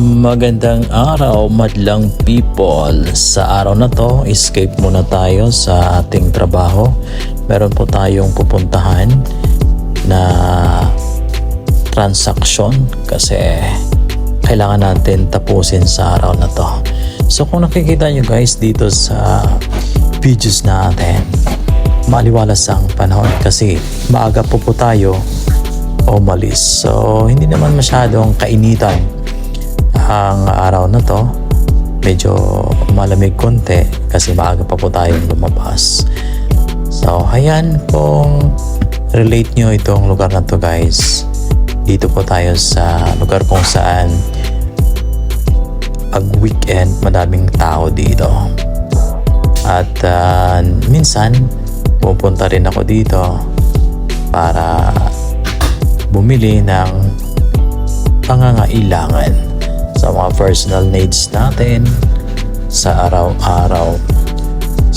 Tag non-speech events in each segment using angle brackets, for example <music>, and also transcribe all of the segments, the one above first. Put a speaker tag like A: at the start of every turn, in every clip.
A: Magandang araw, madlang people. Sa araw na to, escape muna tayo sa ating trabaho. Meron po tayong pupuntahan na transaksyon kasi kailangan natin tapusin sa araw na to. So kung nakikita nyo guys dito sa videos natin, maliwalas ang panahon kasi maaga po po tayo umalis. So hindi naman masyadong kainitan ang araw na to medyo malamig konti kasi maaga pa po tayong lumabas. So ayan kung relate nyo itong lugar na to guys. Dito po tayo sa lugar kung saan pag weekend madaming tao dito. At ah, minsan pupunta rin ako dito para bumili ng pangangailangan sa mga personal needs natin sa araw-araw.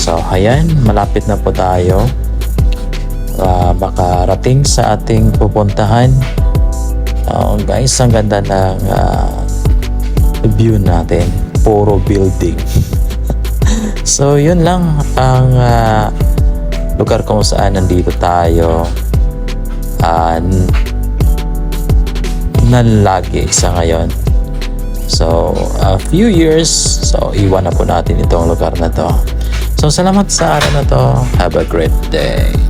A: So, ayan, malapit na po tayo uh, makarating sa ating pupuntahan. Oh, guys, ang ganda ng ah, view natin. Puro building. <laughs> so, yun lang ang ah, lugar kung saan nandito tayo. Uh, na lagi sa ngayon. So, a few years, so iwan na po natin itong lugar na to. So, salamat sa araw na to. Have a great day.